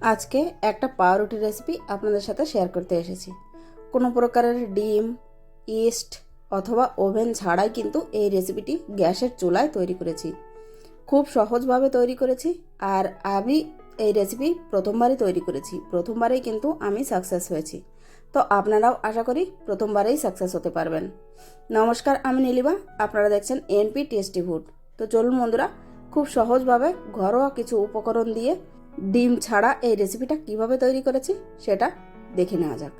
আজকে একটা পাউরুটি রেসিপি আপনাদের সাথে শেয়ার করতে এসেছি। কোনো প্রকারের ডিম ইস্ট অথবা ওভেন ছাড়াই কিন্তু এই রেসিপিটি গ্যাসের চুলায় তৈরি করেছি। খুব সহজভাবে তৈরি করেছি আর আমি এই রেসিপি প্রথমবারই তৈরি করেছি। প্রথমবারেই কিন্তু আমি সাকসেস হয়েছি। তো আপনারাও আশা করি প্রথমবারেই সাকসেস হতে পারবেন। নমস্কার, আমি নীলিমা। আপনারা দেখছেন এনপি টেস্টি ফুড তো চলুন বন্ধুরা, খুব সহজভাবে ঘরোয়া কিছু উপকরণ দিয়ে ডিম ছাড়া এই রেসিপিটা কীভাবে তৈরি করেছি সেটা দেখে নেওয়া যাক।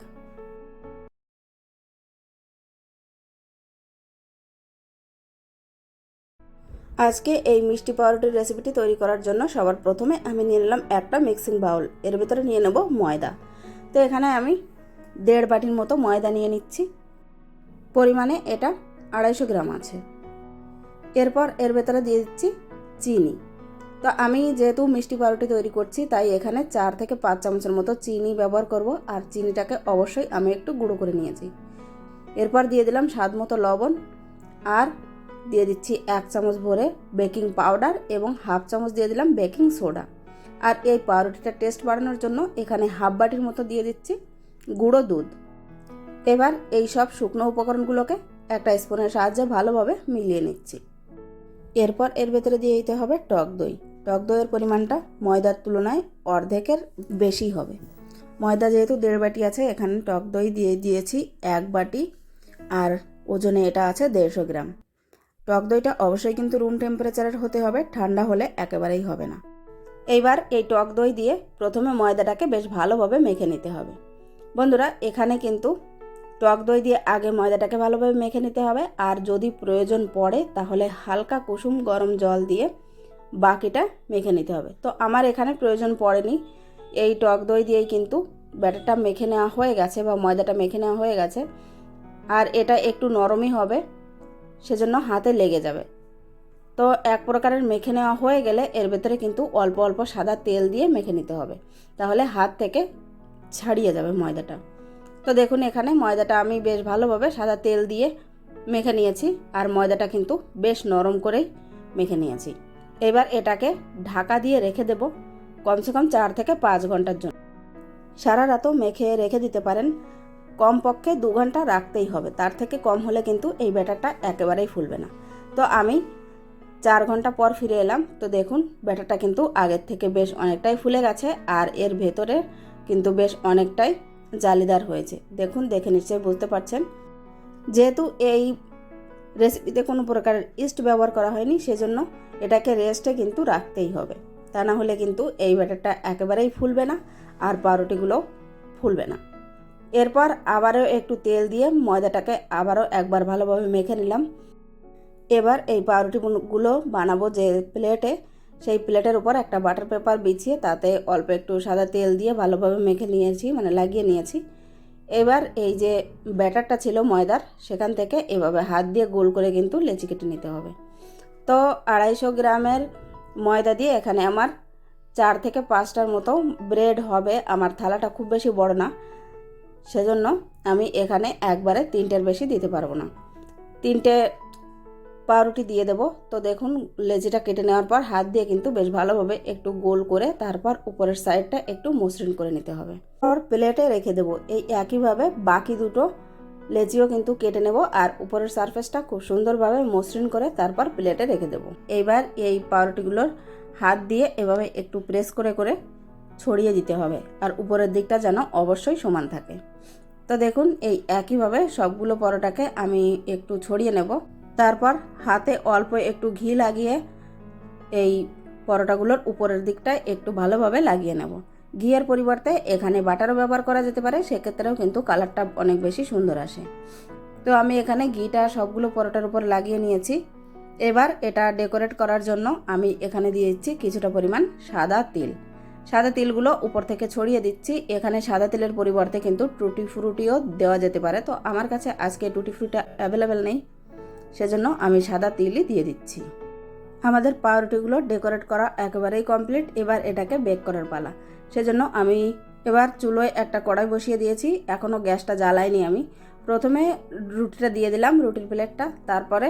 আজকে এই মিষ্টি পাউরুটির রেসিপিটি তৈরি করার জন্য সবার প্রথমে আমি নিয়ে নিলাম একটা মিক্সিং বাউল এর ভিতরে নিয়ে নেব ময়দা। তো এখানে আমি দেড় বাটির মতো ময়দা নিয়ে নিচ্ছি। পরিমাণে এটা আড়াইশো গ্রাম আছে। এরপর এর ভেতরে দিয়ে দিচ্ছি চিনি। তো আমি যেহেতু মিষ্টি পাউরুটি তৈরি করছি, তাই এখানে চার থেকে পাঁচ চামচের মতো চিনি ব্যবহার করব আর চিনিটাকে অবশ্যই আমি একটু গুঁড়ো করে নিয়েছি। এরপর দিয়ে দিলাম স্বাদ মতো লবণ আর দিয়ে দিচ্ছি এক চামচ ভরে বেকিং পাউডার এবং হাফ চামচ দিয়ে দিলাম বেকিং সোডা। আর এই পাউরুটিটা টেস্ট বাড়ানোর জন্য এখানে হাফ বাটির মতো দিয়ে দিচ্ছি গুঁড়ো দুধ। এবার এই সব শুকনো উপকরণগুলোকে একটা স্পুনের সাহায্যে ভালোভাবে মিলিয়ে নিচ্ছি। এরপর এর ভেতরে দিয়ে দিতে হবে টক দই। টক দইয়ের পরিমাণটা ময়দার তুলনায় অর্ধেকের বেশি হবে। ময়দা যেহেতু দেড় বাটি আছে, এখানে টক দই দিয়ে দিয়েছি এক বাটি আর ওজনে এটা আছে দেড়শো গ্রাম। টক দইটা অবশ্যই কিন্তু রুম টেম্পারেচারের হতে হবে, ঠান্ডা হলে একেবারেই হবে না। এইবার এই টক দই দিয়ে প্রথমে ময়দাটাকে বেশ ভালোভাবে মেখে নিতে হবে। বন্ধুরা, এখানে কিন্তু টক দই দিয়ে আগে ময়দাটাকে ভালোভাবে মেখে নিতে হবে আর যদি প্রয়োজন পড়ে তাহলে হালকা কুসুম গরম জল দিয়ে বাকিটা মেখে নিতে হবে। তো আমার এখানে প্রয়োজন পড়েনি। এই টক দই দিয়েই কিন্তু ব্যাটারটা মেখে নেওয়া হয়ে গেছে বা ময়দাটা মেখে নেওয়া হয়ে গেছে। আর এটা একটু নরমই হবে, সেজন্য হাতে লেগে যাবে। তো এক প্রকারের মেখে নেওয়া হয়ে গেলে এর ভেতরে কিন্তু অল্প অল্প সাদা তেল দিয়ে মেখে নিতে হবে। তাহলে হাত থেকে ছাড়িয়ে যাবে ময়দাটা। তো দেখুন এখানে ময়দাটা আমি বেশ ভালোভাবে সাদা তেল দিয়ে মেখে নিয়েছি, আর ময়দাটা কিন্তু বেশ নরম করেই মেখে নিয়েছি। এবার এটাকে ঢাকা দিয়ে রেখে দেব কমসে কম চার থেকে পাঁচ ঘণ্টার জন্য। সারা রাতও মেখে রেখে দিতে পারেন। কমপক্ষে দু ঘণ্টা রাখতেই হবে। তার থেকে কম হলে কিন্তু এই ব্যাটারটা একেবারেই ফুলবে না। তো আমি চার ঘণ্টা পর ফিরে এলাম। তো দেখুন, ব্যাটারটা কিন্তু আগের থেকে বেশ অনেকটাই ফুলে গেছে আর এর ভেতরে কিন্তু বেশ অনেকটাই জালিদার হয়েছে। দেখুন, দেখে নিশ্চয়ই বুঝতে পারছেন। যেহেতু এই রেসিপিতে কোনো প্রকারের ইস্ট ব্যবহার করা হয়নি, সেজন্য এটাকে রেস্টে কিন্তু রাখতেই হবে। তা না হলে কিন্তু এই ব্যাটারটা একেবারেই ফুলবে না আর পাউরুটিগুলো ফুলবে না। এরপর আবারও একটু তেল দিয়ে ময়দাটাকে আবারও একবার ভালোভাবে মেখে নিলাম। এবার এই পাউরুটিগুলো বানাবো যে প্লেটে, সেই প্লেটের উপর একটা বাটার পেপার বিছিয়ে তাতে অল্প একটু সাদা তেল দিয়ে ভালোভাবে মেখে নিয়েছি মানে লাগিয়ে নিয়েছি। এবার এই যে ব্যাটারটা ছিল ময়দার, সেখান থেকে এভাবে হাত দিয়ে গোল করে কিন্তু লেচি কেটে নিতে হবে। তো আড়াইশো গ্রামের ময়দা দিয়ে এখানে আমার চার থেকে পাঁচটার মতো ব্রেড হবে। আমার থালাটা খুব বেশি বড় না, সেজন্য আমি এখানে একবারে তিনটের বেশি দিতে পারব না। তিনটে পাউরুটি দিয়ে দেব। তো দেখুন লেজিটা কেটে নেওয়ার পর হাত দিয়ে কিন্তু বেশ ভালোভাবে একটু গোল করে তারপর উপরের সাইডটা একটু মসৃণ করে নিতে হবে। আর প্লেটে রেখে দেব। এই একইভাবে বাকি দুটো লেচিও কিন্তু কেটে নেব আর উপরের সারফেসটা খুব সুন্দরভাবে মসৃণ করে তারপর প্লেটে রেখে দেব। এইবার এই পাউরুটিগুলোর হাত দিয়ে এভাবে একটু প্রেস করে করে ছড়িয়ে দিতে হবে আর উপরের দিকটা যেন অবশ্যই সমান থাকে। তো দেখুন, এই একইভাবে সবগুলো পরোটাকে আমি একটু ছড়িয়ে নেব। তারপর হাতে অল্প একটু ঘি লাগিয়ে এই পরোটাগুলোর উপরের দিকটায় একটু ভালোভাবে লাগিয়ে নেব। ঘিয়ের পরিবর্তে এখানে বাটারও ব্যবহার করা যেতে পারে, সেক্ষেত্রেও কিন্তু কালারটা অনেক বেশি সুন্দর আসে। তো আমি এখানে ঘিটা সবগুলো পরোটার উপর লাগিয়ে নিয়েছি। এবার এটা ডেকোরেট করার জন্য আমি এখানে দিয়ে দিচ্ছি কিছুটা পরিমাণ সাদা তিল। সাদা তিলগুলো উপর থেকে ছড়িয়ে দিচ্ছি। এখানে সাদা তিলের পরিবর্তে কিন্তু টুটি ফ্রুটিও দেওয়া যেতে পারে। তো আমার কাছে আজকে টুটি ফ্রুটি অ্যাভেলেবেল নেই। সেজন্য আমি সাদা তিলই দিয়ে দিচ্ছি। আমাদের পাউরুটিগুলো ডেকোরেট করা একেবারেই কমপ্লিট, এবার এটাকে বেক করার পালা। সেজন্য আমি এবার চুলোয় একটা কড়াই বসিয়ে দিয়েছি এখনও গ্যাসটা জ্বালাইনি আমি। প্রথমে রুটিটা দিয়ে দিলাম, রুটির প্লেটটা, তারপরে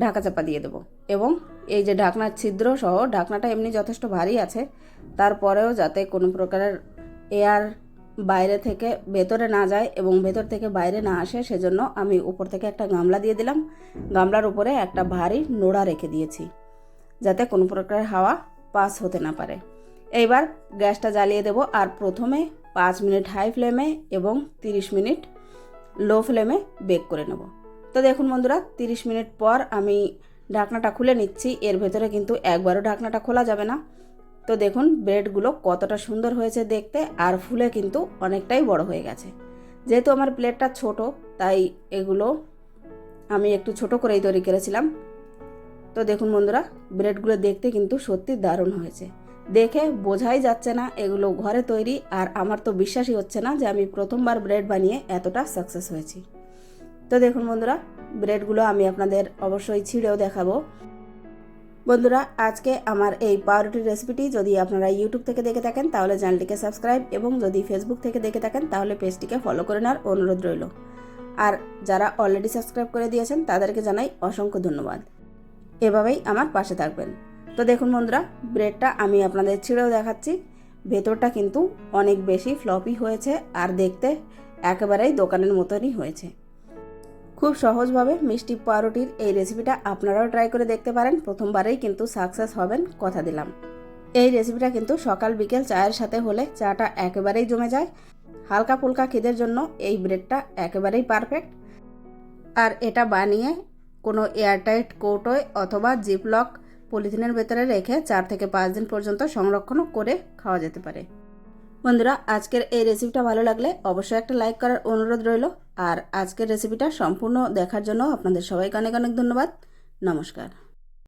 ঢাকা চাপা দিয়ে দেবো। এবং এই যে ঢাকনার ছিদ্র সহ, ঢাকনাটা এমনি যথেষ্ট ভারী আছে, তারপরেও যাতে কোনো প্রকারের এয়ার বাইরে থেকে ভেতরে না যায় এবং ভেতর থেকে বাইরে না আসে, সেজন্য আমি উপর থেকে একটা গামলা দিয়ে দিলাম। গামলার উপরে একটা ভারী নোড়া রেখে দিয়েছি, যাতে কোনো প্রকার হাওয়া পাস হতে না পারে। এইবার গ্যাসটা জ্বালিয়ে দেবো আর প্রথমে পাঁচ মিনিট হাই ফ্লেমে এবং তিরিশ মিনিট লো ফ্লেমে বেক করে নেব। তো দেখুন বন্ধুরা, তিরিশ মিনিট পর আমি ঢাকনাটা খুলে নিচ্ছি, এর ভেতরে কিন্তু একবারও ঢাকনাটা খোলা যাবে না। তো দেখুন, ব্রেডগুলো কতটা সুন্দর হয়েছে দেখতে আর ফুলে কিন্তু অনেকটাই বড় হয়ে গেছে। যেহেতু আমার প্লেটটা ছোট, তাই এগুলো আমি একটু ছোট করেই তৈরি করেছিলাম। তো দেখুন বন্ধুরা, ব্রেডগুলো দেখতে কিন্তু সত্যি দারুণ হয়েছে। দেখে বোঝাই যাচ্ছে না এগুলো ঘরে তৈরি আর আমার তো বিশ্বাসই হচ্ছে না যে আমি প্রথমবার ব্রেড বানিয়ে এতটা সাকসেস হয়েছি। তো দেখুন বন্ধুরা, ব্রেডগুলো আমি আপনাদের অবশ্যই ছিঁড়েও দেখাবো। বন্ধুরা, আজকে আমার এই পাউরুটির রেসিপিটি যদি আপনারা ইউটিউব থেকে দেখে থাকেন, তাহলে চ্যানেলটিকে সাবস্ক্রাইব এবং যদি ফেসবুক থেকে দেখে থাকেন, তাহলে পেজটিকে ফলো করে নেওয়ার অনুরোধ রইল। আর যারা অলরেডি সাবস্ক্রাইব করে দিয়েছেন, তাদেরকে জানাই অসংখ্য ধন্যবাদ। এভাবেই আমার পাশে থাকবেন। তো দেখুন বন্ধুরা ব্রেডটা আমি আপনাদের ছিঁড়েও দেখাচ্ছি। ভেতরটা কিন্তু অনেক বেশি ফ্লপি হয়েছে, আর দেখতে একেবারেই দোকানের মতনই হয়েছে। খুব সহজভাবে মিষ্টি পাউরুটির এই রেসিপিটা আপনারাও ট্রাই করে দেখতে পারেন। প্রথমবারেই কিন্তু সাকসেস হবেন, কথা দিলাম। এই রেসিপিটা কিন্তু সকাল বিকেল চায়ের সাথে হলে চাটা একেবারেই জমে যায়। হালকা ফুলকা খিদের জন্য এই ব্রেডটা একেবারেই পারফেক্ট আর এটা বানিয়ে কোনো এয়ারটাইট কৌটোয় অথবা জিপলক পলিথিনের ভেতরে রেখে চার থেকে পাঁচ দিন পর্যন্ত সংরক্ষণ করে খাওয়া যেতে পারে। বন্ধুরা, আজকের এই রেসিপিটা ভালো লাগলে অবশ্যই একটা লাইক করার অনুরোধ রইল। আর আজকের রেসিপিটা সম্পূর্ণ দেখার জন্য আপনাদের সবাইকে অনেক অনেক ধন্যবাদ। নমস্কার।